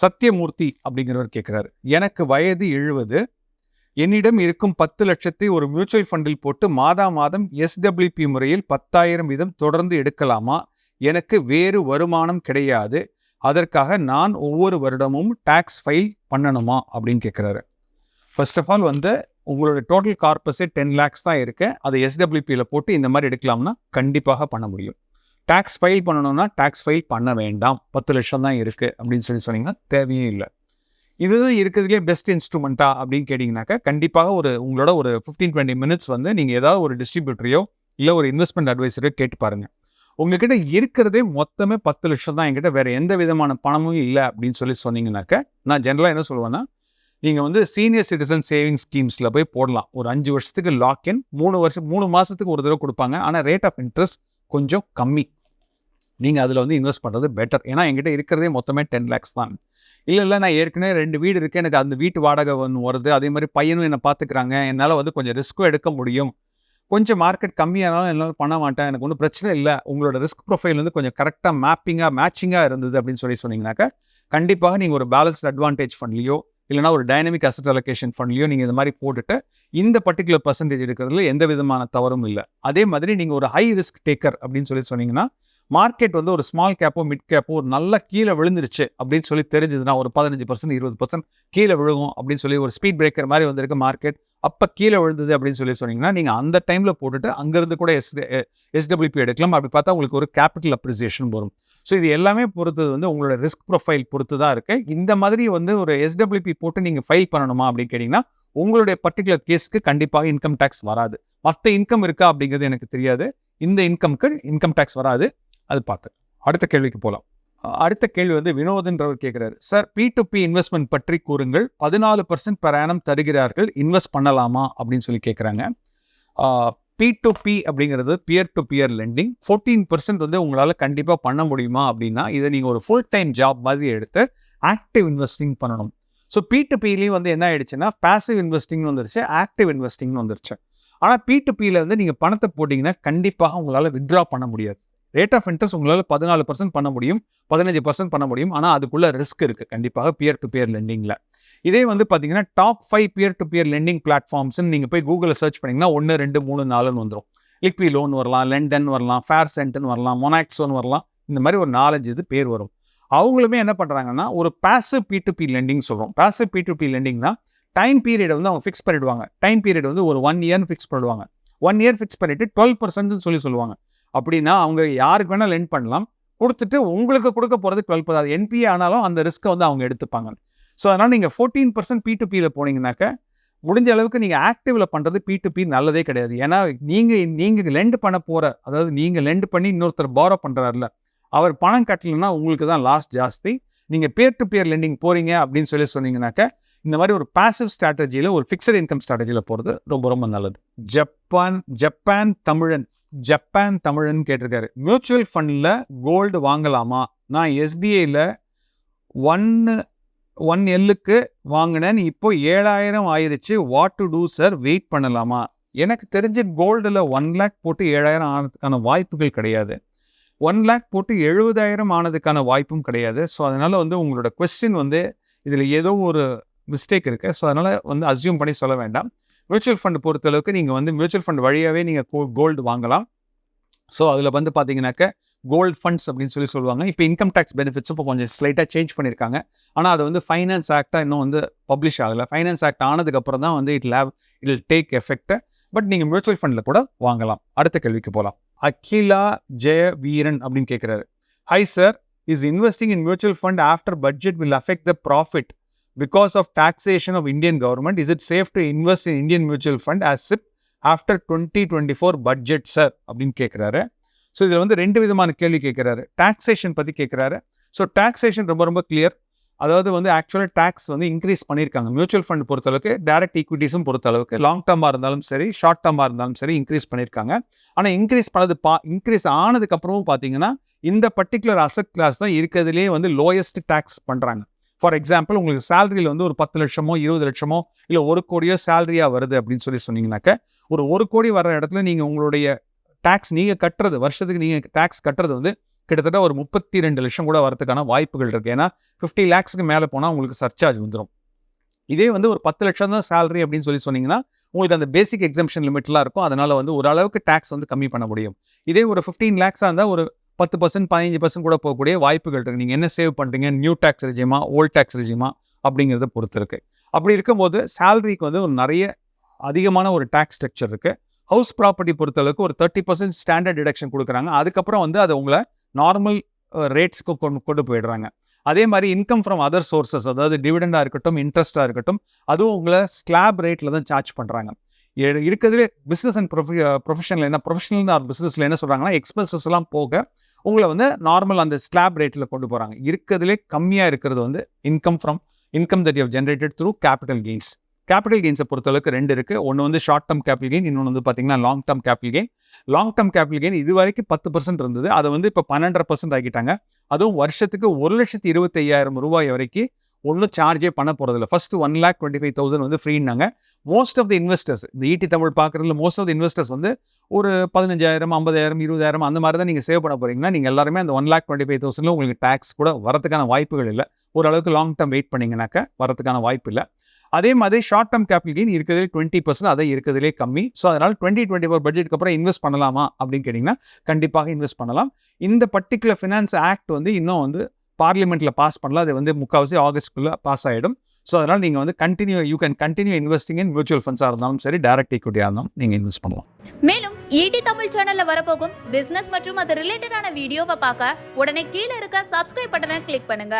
சத்யமூர்த்தி அப்படிங்கிறவர் கேட்குறாரு எனக்கு வயது எழுபது என்னிடம் இருக்கும் பத்து லட்சத்தை ஒரு மியூச்சுவல் ஃபண்டில் போட்டு மாதா மாதம் எஸ்டபிள்யூபி முறையில் பத்தாயிரம் வீதம் தொடர்ந்து எடுக்கலாமா? எனக்கு வேறு வருமானம் கிடையாது. அதற்காக நான் ஒவ்வொரு வருடமும் டேக்ஸ் ஃபைல் பண்ணணுமா? அப்படின்னு கேட்குறாரு ஃபர்ஸ்ட் ஆஃப் ஆல் வந்து உங்களோட டோட்டல் கார்பஸே டென் லேக்ஸ் தான் இருக்குது அதை எஸ்டபிள்யூபியில் போட்டு இந்த மாதிரி எடுக்கலாம்னா கண்டிப்பாக பண்ண முடியும். டேக்ஸ் ஃபைல் பண்ணணும்னா டேக்ஸ் ஃபைல் பண்ண வேண்டாம். பத்து லட்சம் தான் இருக்குது அப்படின்னு சொல்லி சொன்னீங்கன்னா தேவையே இல்லை. இதுதான் இருக்கிறதுலே பெஸ்ட் இன்ஸ்ட்ருமெண்ட்டா அப்படின்னு கேட்டிங்கனாக்கா கண்டிப்பாக ஒரு உங்களோட ஒரு ஃபிஃப்டீன் டுவெண்ட்டி மினிட்ஸ் வந்து நீங்கள் ஏதாவது ஒரு டிஸ்ட்ரிபியூட்டரையோ இல்லை ஒரு இன்வெஸ்ட்மெண்ட் அட்வைசரையோ கேட்டு பாருங்கள் உங்ககிட்ட இருக்கிறதே மொத்தமே பத்து லட்சம் தான். என்கிட்ட வேறு எந்த விதமான பணமும் இல்லை அப்படின்னு சொல்லி சொன்னீங்கன்னாக்கா நான் ஜென்ரலாக என்ன சொல்லுவேன்னா நீங்கள் வந்து சீனியர் சிட்டிசன் சேவிங்ஸ் ஸ்கீம்ஸில் போய் போடலாம். ஒரு அஞ்சு வருஷத்துக்கு லாக்இன் மூணு வருஷம் மூணு மாதத்துக்கு ஒரு தடவை கொடுப்பாங்க. ஆனால் ரேட் ஆஃப் இன்ட்ரெஸ்ட் கொஞ்சம் கம்மி. நீங்கள் அதில் வந்து இன்வெஸ்ட் பண்ணுறது பெட்டர் ஏன்னா என்கிட்ட இருக்கிறதே மொத்தமே டென் லேக்ஸ் தான். இல்லை இல்லை நான் ஏற்கனவே ரெண்டு வீடு இருக்குது எனக்கு அந்த வீட்டு வாடகை ஒன்று வருது. அதே மாதிரி பையனும் என்னை பார்த்துக்கிறாங்க என்னால் வந்து கொஞ்சம் ரிஸ்க்கும் எடுக்க முடியும். கொஞ்சம் மார்க்கெட் கம்மியானாலும் என்னால் பண்ண மாட்டேன். எனக்கு ஒன்றும் பிரச்சனை இல்லை. உங்களோட ரிஸ்க் ப்ரொஃபைல் வந்து கொஞ்சம் கரெக்டாக மேப்பிங்காக மேட்சிங்காக இருந்தது அப்படின்னு சொல்லி சொன்னீங்கன்னாக்கா கண்டிப்பாக நீங்கள் ஒரு பேலன்ஸ்ட் அட்வான்டேஜ் ஃபண்ட்லையோ இல்லைனா ஒரு டைனமிக் அசட் அலோகேஷன் ஃபண்ட்லையோ நீங்கள் இந்த மாதிரி போட்டுட்டு இந்த பர்டிகுலர் பர்சன்டேஜ் எடுக்கிறதுல எந்த விதமான தவறும் இல்லை. அதே மாதிரி நீங்கள் ஒரு ஹை ரிஸ்க் டேக்கர் அப்படின்னு சொல்லி சொன்னீங்கன்னா மார்க்கெட் வந்து ஒரு ஸ்மால் கேப்போ மிட் கேப்போ ஒரு நல்ல கீழே விழுந்துருச்சு அப்படின்னு சொல்லி தெரிஞ்சதுன்னா ஒரு பதினஞ்சு பர்சன்ட் இருபது பர்சன்ட் கீழே விழுகும் அப்படின்னு சொல்லி ஒரு ஸ்பீட் பிரேக்கர் மாதிரி வந்திருக்கு மார்க்கெட் அப்போ கீழே விழுந்தது அப்படின்னு சொல்லி சொன்னீங்கன்னா நீங்கள் அந்த டைமில் போட்டுட்டு அங்கேருந்து கூட எஸ் எஸ்டபிள்யூபி எடுக்கலாம். அப்படி பார்த்தா உங்களுக்கு ஒரு கேபிட்டல் அப்ரிசியேஷன் வரும். ஸோ இது எல்லாமே பொறுத்தது வந்து உங்களோட ரிஸ்க் ப்ரொஃபைல் பொறுத்து தான் இருக்கு. இந்த மாதிரி வந்து ஒரு எஸ்டபிள்யூபி போட்டு நீங்கள் ஃபைல் பண்ணணுமா அப்படின்னு கேட்டிங்கன்னா உங்களுடைய பர்டிகுலர் கேஸ்க்கு கண்டிப்பாக இன்கம் டேக்ஸ் வராது. மற்ற இன்கம் இருக்கா அப்படிங்கிறது எனக்கு தெரியாது. இந்த இன்கம்க்கு இன்கம் டேக்ஸ் வராது. அது பார்த்து அடுத்த கேள்விக்கு போகலாம் அடுத்த கேள்வி வந்து வினோதன்றவர் கேட்குறாரு. Sir P to P investment பற்றி கூறுங்கள். பதினாலு பர்சன்ட் பிரயாணம் தருகிறார்கள். இன்வெஸ்ட் பண்ணலாமா? அப்படின்னு சொல்லி கேட்குறாங்க. பி டு பி அப்படிங்கிறது peer to peer lending fourteen percent வந்து உங்களால் கண்டிப்பாக பண்ண முடியுமா அப்படின்னா இதை நீங்கள் ஒரு ஃபுல் டைம் ஜாப் மாதிரி எடுத்து ஆக்டிவ் இன்வெஸ்டிங் பண்ணணும். ஸோ பி டு பிலையும் வந்து என்ன ஆயிடுச்சுன்னா பேசிவ் இன்வெஸ்டிங்னு வந்துருச்சு ஆக்டிவ் இன்வெஸ்டிங்னு வந்துருச்சு. ஆனால் பி டு பியில் வந்து நீங்கள் பணத்தை போட்டிங்கன்னா கண்டிப்பாக உங்களால் வித்ட்ரா பண்ண முடியாது. ரேட் ஆஃப் இன்ட்ரெஸ்ட் உங்களால் பதினாலு பர்சன்ட் பண்ண முடியும் பதினஞ்சு பர்சன்ட் பண்ண முடியும். ஆனால் அதுக்குள்ளே ரிஸ்க் இருக்குது கண்டிப்பாக பியர் டு பியர் லெண்டிங்கில் இதே வந்து பார்த்தீங்கன்னா top five peer to peer lending பிளாட்ஃபார்ம்ஸ்னு நீங்கள் போய் கூகுளில் சர்ச் பண்ணிங்கன்னா ஒன்று ரெண்டு மூணு நாலுன்னு வந்துடும் லிக்வி லோன் வரலாம் லெண்டன் வரலாம் ஃபேர் சென்ட்னு வரலாம் மொனாக்ஸோன் வரலாம். இந்த மாதிரி ஒரு நாலஞ்சு இது பேர் வரும். அவங்களுமே என்ன பண்ணுறாங்கன்னா ஒரு passive P to P lending சொல்கிறோம் பேசிவ் பி டு பி லெண்டிங்னா டைம் பீரியட் வந்து அவங்க ஃபிக்ஸ் பண்ணிடுவாங்க. டைம் பீரியட் வந்து ஒரு ஒன் இயர்னு ஃபிக்ஸ் பண்ணிடுவாங்க. ஒன் இயர் ஃபிக்ஸ் பண்ணிவிட்டு டுவெல் பர்சன்ட்னு சொல்லி சொல்லுவாங்க. அப்படின்னா அவங்க யாருக்கு வேணால் லெண்ட் பண்ணலாம். கொடுத்துட்டு உங்களுக்கு கொடுக்க போகிறது டுவெல் பர்சன்ட் என்பிஏ ஆனாலும் அந்த ரிஸ்க்கை வந்து அவங்க எடுத்துப்பாங்க. ஸோ அதனால் நீங்கள் ஃபோர்டீன் பர்சன்ட் பி டு பியில் போனீங்கன்னாக்க முடிஞ்ச அளவுக்கு நீங்கள் ஆக்டிவில் பண்ணுறது பி டு பி நல்லதே கிடையாது. ஏன்னா நீங்கள் நீங்கள் லெண்ட் பண்ண போகிற அதாவது நீங்கள் லெண்ட் பண்ணி இன்னொருத்தர் பாரோ பண்ணுறாருல அவர் பணம் கட்டலைன்னா உங்களுக்கு தான் லாஸ் ஜாஸ்தி. நீங்கள் பேர் டு பேர் லெண்டிங் போகிறீங்க அப்படின்னு சொல்லி சொன்னீங்கன்னாக்க இந்த மாதிரி ஒரு பாசிவ் ஸ்ட்ராட்டஜியில் ஒரு ஃபிக்ஸட் இன்கம் ஸ்ட்ராட்டஜியில் போகிறது ரொம்ப ரொம்ப நல்லது. ஜப்பான் ஜப்பான் தமிழன். ஜப்பான் தமிழன் கேட்டிருக்காரு. மியூச்சுவல் ஃபண்டில் கோல்டு வாங்கலாமா? நான் எஸ்பிஐயில் ஒன்று ஒன் எல்லுக்கு வாங்கினேன். இப்போ ஏழாயிரம் ஆயிருச்சு. What to do sir wait பண்ணலாமா? எனக்கு தெரிஞ்ச கோல்டில் ஒன் லேக் போட்டு ஏழாயிரம் ஆனதுக்கான வாய்ப்புகள் கிடையாது. ஒன் லேக் போட்டு எழுபதாயிரம் ஆனதுக்கான வாய்ப்பும் கிடையாது. ஸோ அதனால் வந்து உங்களோட கொஸ்டின் வந்து இதில் ஏதோ ஒரு மிஸ்டேக் இருக்குது ஸோ அதனால் வந்து அசியூம் பண்ணி சொல்ல வேண்டாம். மியூச்சுவல் ஃபண்ட் பொறுத்தளவுக்கு நீங்கள் வந்து மியூச்சுவல் ஃபண்ட் வழியாகவே நீங்கள் கோல்டு வாங்கலாம். ஸோ அதில் வந்து பார்த்தீங்கன்னாக்க கோல்ட் ஃபண்ட்ஸ் அப்படின்னு சொல்லி சொல்லுவாங்க. இப்போ இன்கம் டேக்ஸ் பெனிஃபிட்ஸ் இப்போ கொஞ்சம் ஸ்லைட்டாக சேஞ்ச் பண்ணியிருக்காங்க ஆனால் அது வந்து ஃபைனான்ஸ் ஆக்டாக இன்னும் வந்து பப்ளிஷ் ஆகலை. ஃபைனான்ஸ் ஆக்ட் ஆனதுக்கப்புறம் தான் வந்து it leave it take effect but நீங்கள் மியூச்சுவல் ஃபண்டில் கூட வாங்கலாம். அடுத்த கேள்விக்கு போகலாம் அகிலா ஜெய வீரன் அப்படின்னு கேட்குறாரு hi sir is investing in mutual fund after budget will affect the profit because of taxation of Indian government is it safe to invest in Indian mutual fund as SIP after twenty twenty four budget sir அப்படின்னு கேட்குறாரு so இதில் வந்து ரெண்டு விதமான கேள்வி கேட்குறாரு taxation பற்றி கேட்குறாரு ஸோ டாக்ஸேஷன் ரொம்ப ரொம்ப கிளியர் அதாவது வந்து ஆக்சுவலாக டேக்ஸ் வந்து இன்க்ரீஸ் பண்ணியிருக்காங்க. மியூச்சுவல் ஃபண்ட் பொறுத்தளவுக்கு டேரக்ட் ஈக்விட்டிஸும் பொறுத்தளவுக்கு லாங் டர்மாக இருந்தாலும் சரி ஷார்ட் டர்மாக இருந்தாலும் சரி இன்க்ரீஸ் பண்ணியிருக்காங்க. ஆனால் இன்க்ரீஸ் பண்ணது பா இன்க்ரீஸ் ஆனதுக்கப்புறமும் பார்த்தீங்கன்னா இந்த பர்டிகுலர் அசட் கிளாஸ் தான் இருக்கிறதுலேயே வந்து லோயஸ்ட் டேக்ஸ் பண்ணுறாங்க ஃபார் எக்ஸாம்பிள் உங்களுக்கு சேலரியில் வந்து ஒரு பத்து லட்சமோ இருபது லட்சமோ இல்லை ஒரு கோடியோ சேலரியாக வருது அப்படின்னு சொல்லி சொன்னீங்கன்னாக்க ஒரு ஒரு கோடி வர இடத்துல நீங்கள் உங்களுடைய டேக்ஸ் நீங்கள் கட்டுறது வருஷத்துக்கு நீங்கள் டேக்ஸ் கட்டுறது வந்து கிட்டத்தட்ட ஒரு முப்பத்தி ரெண்டு லட்சம் கூட வரதுக்கான வாய்ப்புகள் இருக்குது ஏன்னா ஃபிஃப்டி லேக்ஸ்க்கு மேலே போனால் உங்களுக்கு சர்சார்ஜ் வந்துடும் இதே வந்து ஒரு பத்து லட்சம் தான் சேலரி அப்படின்னு சொல்லி சொன்னீங்கன்னா உங்களுக்கு அந்த பேசிக் எக்ஸம்ஷன் லிமிட்லாம் இருக்கும். அதனால் வந்து ஓரளவுக்கு டேக்ஸ் வந்து கம்மி பண்ண முடியும். இதே ஒரு ஃபிஃப்டீன் லேக்ஸாக இருந்தால் ஒரு பத்து பர்சன்ட் பதினஞ்சு பர்சன்ட் கூட போகக்கூடிய வாய்ப்புகள் இருக்குது நீங்கள் என்ன சேவ் பண்ணுறீங்க நியூ டேக்ஸ் ரெஜிமா ஓல்ட் டேக்ஸ் ரெஜிமா அப்படிங்கிறத பொறுத்து இருக்குது அப்படி இருக்கும்போது சேலரிக்கு வந்து ஒரு நிறைய அதிகமான ஒரு டேக்ஸ் ஸ்ட்ரக்சர் இருக்குது ஹவுஸ் ப்ராப்பர்ட்டி பொறுத்தளவுக்கு ஒரு தேர்ட்டி பர்சன்ட் ஸ்டாண்டர்ட் டிடக்ஷன் கொடுக்குறாங்க. அதுக்கப்புறம் வந்து அது உங்களை நார்மல் ரேட்ஸ்க்கு கொண்டு கொண்டு போயிடுறாங்க. அதே மாதிரி இன்கம் ஃப்ரம் அதர் சோர்சஸ் அதாவது டிவிடெண்டாக இருக்கட்டும் இன்ட்ரெஸ்ட்டாக இருக்கட்டும் அதுவும் உங்களை ஸ்லாப் ரேட்டில் தான் சார்ஜ் பண்ணுறாங்க இருக்கிறதுலே பிஸ்னஸ் அண்ட் ப்ரொஃபி ப்ரொஃபஷனில் என்ன ப்ரொஃபஷனல் ஆர் பிஸ்னஸில் என்ன சொல்கிறாங்கன்னா எக்ஸ்பென்சஸ்லாம் போக உங்களை வந்து நார்மல் அந்த ஸ்லாப் ரேட்டில் கொண்டு போகிறாங்க இருக்கிறதுலே கம்மியாக இருக்கிறது வந்து income from income that you generated through capital gains capital கெயின்ஸை பொறுத்தளவுக்கு ரெண்டு இருக்குது ஒன்று வந்து ஷார்ட் டேர்ம் கேபிட்டல் கெயின் இன்னொன்று வந்து பார்த்தீங்கன்னா long term capital gain long term capital gain இது வரைக்கும் பத்து பர்சன்ட் இருந்தது. அதை வந்து இப்போ பன்னெண்டரை பர்சன்ட் ஆக்கிட்டாங்க. அதுவும் வருஷத்துக்கு ஒரு லட்சத்தி இருபத்தையாயிரம் ரூபாய் வரைக்கும் ஒன்றும் சார்ஜே பண்ண போகிறதில்ல first one lakh twenty five thousand வந்து ஃப்ரீனாங்க மோஸ்ட் ஆஃப் த இன்வெஸ்டர்ஸ் இந்த ஈட்டி தமிழ் பார்க்குறதுல மோஸ்ட் ஆஃப் த இன்வெஸ்டர்ஸ் வந்து ஒரு பதினஞ்சாயிரம் ஐம்பதாயிரம் இருபதாயிரம் அந்த மாதிரி தான் நீங்கள் சேவ் பண்ண போகிறீங்கன்னா நீங்கள் எல்லாருமே அந்த ஒன் லேக் டுவெண்ட்டி ஃபைவ் தௌசண்ட்ல உங்களுக்கு டேக்ஸ் கூட வரதுக்கான வாய்ப்புகள் இல்லை. ஓரளவுக்கு லாங் டேர்ம் வெயிட் பண்ணிங்கனாக்க வரதுக்கான வாய்ப்பு இல்லை. அதே மாதிரி ஷார்ட் டேர்ம் கேபிட்டல் கெயின் இருக்கிறதுலே டுவெண்ட்டி பர்சன்ட் அதை இருக்கிறதுலே கம்மி. ஸோ அதனால் டுவெண்ட்டி டுவெண்ட்டி ஃபோர் பட்ஜெட்டுக்கு அப்புறம் இன்வெஸ்ட் பண்ணலாமா அப்படின்னு கேட்டிங்கன்னா கண்டிப்பாக இன்வெஸ்ட் பண்ணலாம். இந்த பர்டிகுலர் ஃபினான்ஸ் ஆக்ட் வந்து இன்னும் வந்து பார்லிமெண்ட்டில் பாஸ் பண்ணலாம் அது வந்து முக்கால்வாசி ஆகஸ்ட்குள்ளே பாஸ் ஆகிடும் ஸோ அதனால் நீங்கள் வந்து continue you can continue investing in mutual ஃபண்ட்ஸாக இருந்தாலும் சரி டேரக்ட் ஈக்விட்டியாக இருந்தாலும் நீங்கள் இன்வெஸ்ட் பண்ணலாம். மேலும் ஈடி தமிழ் சேனலில் வரப்போகும் பிஸ்னஸ் மற்றும் அது ரிலேட்டடான வீடியோவை பார்க்க உடனே கீழே இருக்க சப்ஸ்கிரைப் பட்டனை கிளிக் பண்ணுங்க.